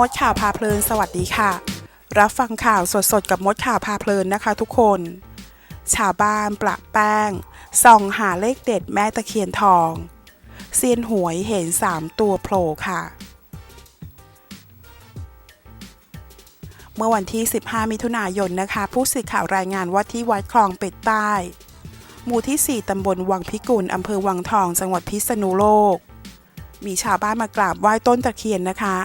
มดข่าวพาเพลิน สวัสดีค่ะ รับฟังข่าวสดๆ กับมดข่าวพาเพลินนะคะทุกคน ชาวบ้านประแป้ง ส่องหาเลขเด็ดแม่ตะเคียนทอง เซียนหวยเห็น 3 ตัวโผล่ค่ะ เมื่อวันที่ 15 มิถุนายนนะคะ ผู้สื่อข่าวรายงานว่าที่วัดคลองเป็ดใต้ หมู่ที่ 4 ตำบลวังพิกุลอำเภอวังทอง จังหวัดพิษณุโลก มีชาวบ้านมากราบไหว้ต้นตะเคียนนะคะ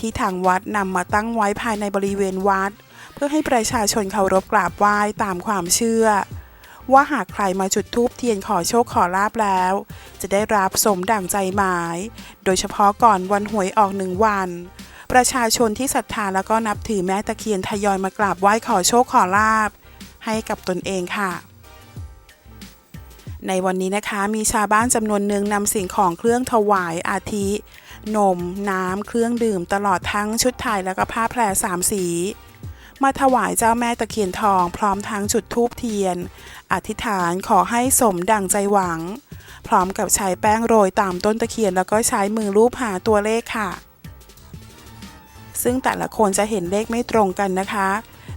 ที่ทางวัดนำมาตั้งไว้ภายในบริเวณวัด เพื่อให้ประชาชนเคารพกราบไหว้ตามความเชื่อ ว่าหากใครมาจุดธูปเทียนขอโชคขอลาบแล้ว จะได้รับสมดั่งใจหมาย โดยเฉพาะก่อนวันหวยออกหนึ่งวัน ประชาชนที่ศรัทธาแล้วก็นับถือแม่ตะเคียนทยอยมากราบไหว้ขอโชคขอลาบ ให้กับตนเองค่ะ ในวันนี้นะคะมีชาวบ้านจำนวนหนึ่งนำสิ่งของเครื่องถวายอาทิ นม น้ำ เครื่องดื่ม ตลอดทั้งชุดไทยแล้วก็ผ้าแพรสามสี มาถวายเจ้าแม่ตะเคียนทองพร้อมทั้งจุดธูปเทียน อธิษฐานขอให้สมดังใจหวัง พร้อมกับใช้แป้งโรยตามต้นตะเคียนแล้วก็ใช้มือรูปหาตัวเลขค่ะ ซึ่งแต่ละคนจะเห็นเลขไม่ตรงกันนะคะ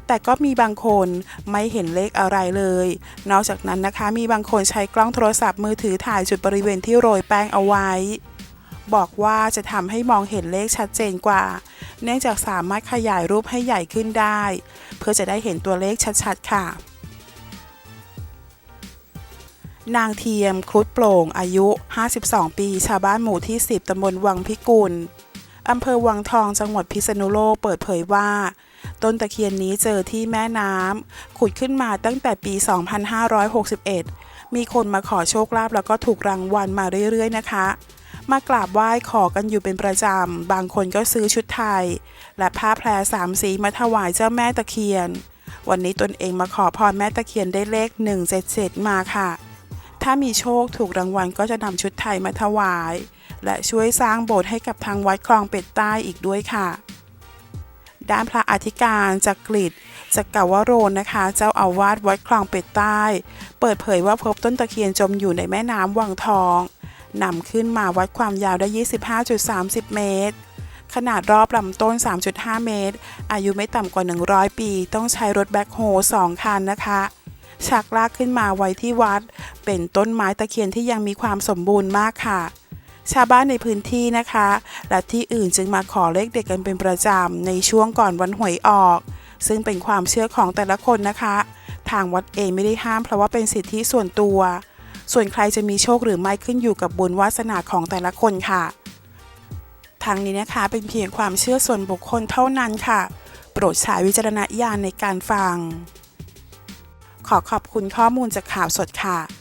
แต่ก็มีบางคนไม่เห็นเลขอะไรเลย นอกจากนั้นนะคะมีบางคนใช้กล้องโทรศัพท์มือถือถ่ายจุดบริเวณที่โรยแป้งเอาไว้ บอกว่าจะทำให้มองเห็นเลขชัดเจนกว่า เนื่องจากสามารถขยายรูปให้ใหญ่ขึ้นได้ เพื่อจะได้เห็นตัวเลขชัดๆ ค่ะนางเทียมครุฑโปร่งอายุ 52 ปี ชาวบ้านหมู่ที่ 10 ตำบลวังพิกุล อำเภอวังทองจังหวัดพิษณุโลกเปิดเผยว่า ต้นตะเคียนนี้เจอที่แม่น้ำขุดขึ้นมาตั้งแต่ปี 2561 มีคนมาขอโชคลาภแล้วก็ถูกรางวัลมาเรื่อยๆนะคะ มากราบไหว้ขอกันอยู่เป็นประจำ บางคนก็ซื้อชุดไทย และผ้าแพรสามสีมาถวายเจ้าแม่ตะเคียน วันนี้ตนเองมาขอพรแม่ตะเคียนได้เลข 177 มาค่ะ ถ้ามีโชคถูกรางวัลก็จะนำชุดไทยมาถวาย และช่วยสร้างโบสถ์ให้กับทางวัดคลองเป็ดใต้อีกด้วยค่ะ ด้านพระอธิการจักริดจักกวโรนนะคะ เจ้าอาวาสวัดคลองเป็ดใต้ เปิดเผยว่าพบต้นตะเคียนจมอยู่ในแม่น้ำวังทองนำขึ้นมาวัดความยาวได้ 25.30 เมตร ขนาดรอบลำต้น 3.5 เมตร อายุไม่ต่ำกว่า 100 ปี ต้องใช้รถแบ็คโฮสองคันนะคะชักลากขึ้นมาไว้ที่วัด เป็นต้นไม้ตะเคียนที่ยังมีความสมบูรณ์มากค่ะ ชาวบ้านในพื้นที่นะคะ และที่อื่นจึงมาขอเลขเด็ดกันเป็นประจำในช่วงก่อนวันหวยออก ซึ่งเป็นความเชื่อของแต่ละคนนะคะ ทางวัดเองไม่ได้ห้ามเพราะว่าเป็นสิทธิส่วนตัว ส่วนใครจะมีโชคหรือไม่ขึ้นอยู่กับบุญวาสนาของแต่ละคนค่ะทางนี้นะคะเป็นเพียงความเชื่อส่วนบุคคลเท่านั้นค่ะ โปรดใช้วิจารณญาณในการฟัง ขอขอบคุณข้อมูลจากข่าวสดค่ะ